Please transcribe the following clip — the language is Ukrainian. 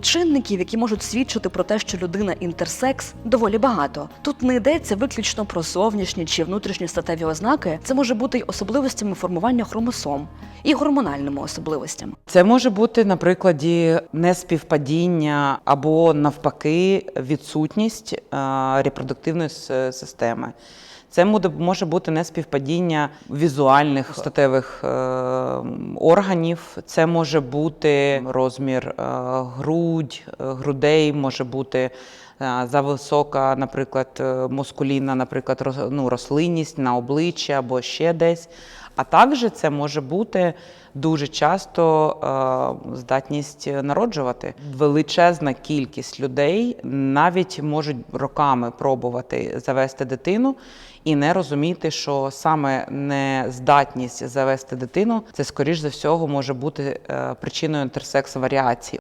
Чинників, які можуть свідчити про те, що людина інтерсекс, доволі багато. Тут не йдеться виключно про зовнішні чи внутрішні статеві ознаки. Це може бути й особливостями формування хромосом і гормональними особливостями. Це може бути на прикладі неспівпадіння або навпаки відсутність е, репродуктивної системи. Це може бути неспівпадіння візуальних статевих е, органів. Це може бути розмір е, грудь, е, грудей, може бути е, зависока, наприклад, е, мускулінна, наприклад, ну, рослинність на обличчі або ще десь. А також це може бути дуже часто е, здатність народжувати. Величезна кількість людей навіть можуть роками пробувати завести дитину і не розуміти, що саме нездатність завести дитину це, скоріш за всього, може бути причиною інтерсекс варіації.